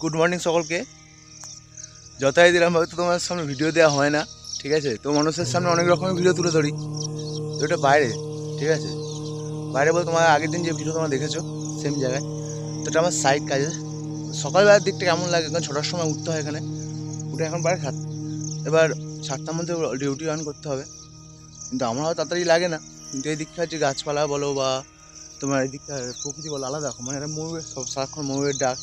Good morning সকলকে। যথাই দিলাম, হয়তো তোমার সামনে ভিডিও দেওয়া হয় না, ঠিক আছে? তো মানুষের সামনে অনেক রকমের ভিডিও তুলে ধরি। তো এটা বাইরে, ঠিক আছে? বাইরে বলতে তোমার আগের দিন যে ভিডিও তোমরা দেখেছ সেম জায়গায়। তো এটা আমার সাইড কাজে সকালবেলার দিকটা কেমন লাগে? কারণ ছটার সময় উঠতে হয় এখানে। উঠে এখন বাইরে সাত, এবার সাতটার মধ্যে ডিউটি রান করতে হবে। কিন্তু আমার হয়তো তাড়াতাড়ি লাগে না। কিন্তু এই দিকটা হচ্ছে গাছপালা বলো বা তোমার এই দিকটা প্রকৃতি বলো, আলাদা মানে এটা ময়ূরের সব, সারাক্ষণ ময়ূরের ডাক।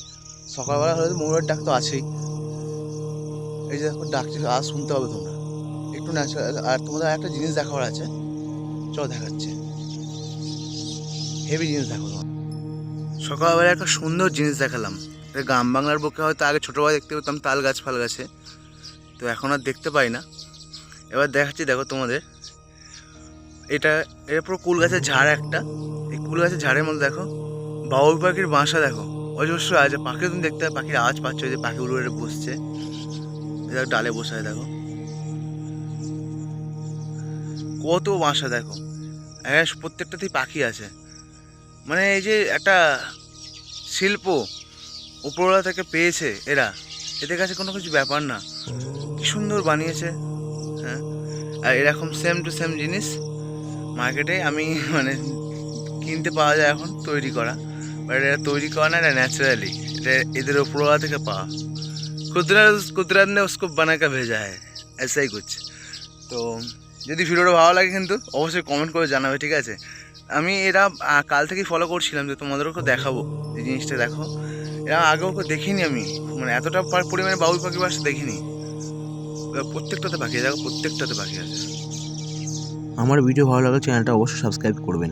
সকালবেলা হলে ময়ূরের ডাক তো আছেই। এই যে দেখো আজ শুনতে হবে তোমরা। একটু ন্যাচারাল আর তোমাদের একটা জিনিস দেখাবার আছে। চলো দেখাচ্ছে। হেভি জিনিস দেখো তোমার সকালবেলা একটা সুন্দর জিনিস দেখালাম। গ্রাম বাংলার বুকে হয়তো আগে ছোটোবেলা দেখতে পেতাম তাল গাছ, ফাল গাছে। তো এখন আর দেখতে পাই না। এবার দেখাচ্ছি, দেখো তোমাদের। এটা এটা পুরো কুল গাছের ঝাড় একটা। এই কুল গাছের ঝাড়ের মধ্যে দেখো বাবুই পাখির বাসা দেখো। অজস্র আছে। পাখি তুমি দেখতে পাবে, পাখির আওয়াজ পাচ্ছ যে পাখি উড়ে বসছে। দেখো ডালে বসে দেখো। কত বাসা, দেখো। হ্যাঁ প্রত্যেকটাতেই পাখি আছে। মানে এই যে একটা শিল্প উপরওয়ালা থেকে পেয়েছে এরা, এদের কাছে কোনো কিছু ব্যাপার না। কি সুন্দর বানিয়েছে হ্যাঁ? আর এরকম সেম টু সেম জিনিস মার্কেটে আমি মানে কিনতে পাওয়া যায় এখন, তৈরি করা। এটা তৈরি করা না এটা ন্যাচারালি এটা এদের উপরওয়ালা থেকে পাওয়া কুদরত কুদরত ने उसको बना कर भेजा है ऐसा ही कुछ তো যদি ভিডিওটা ভালো লাগে কিন্তু অবশ্যই কমেন্ট করে জানাবে ঠিক আছে আমি এরা আহ, কাল থেকেই ফলো করছিলাম যে তোমাদেরকে দেখাবো এই জিনিসটা দেখো এরা আগেও কেউ দেখিনি আমি মানে এতটা পর- পরিমাণে বাবুই পাখি বাসা দেখিনি এবার প্রত্যেকটাতে পাখি আছে, দেখো প্রত্যেকটাতে পাখি আছে আমার ভিডিও ভালো লাগলে চ্যানেলটা অবশ্যই সাবস্ক্রাইব করবেন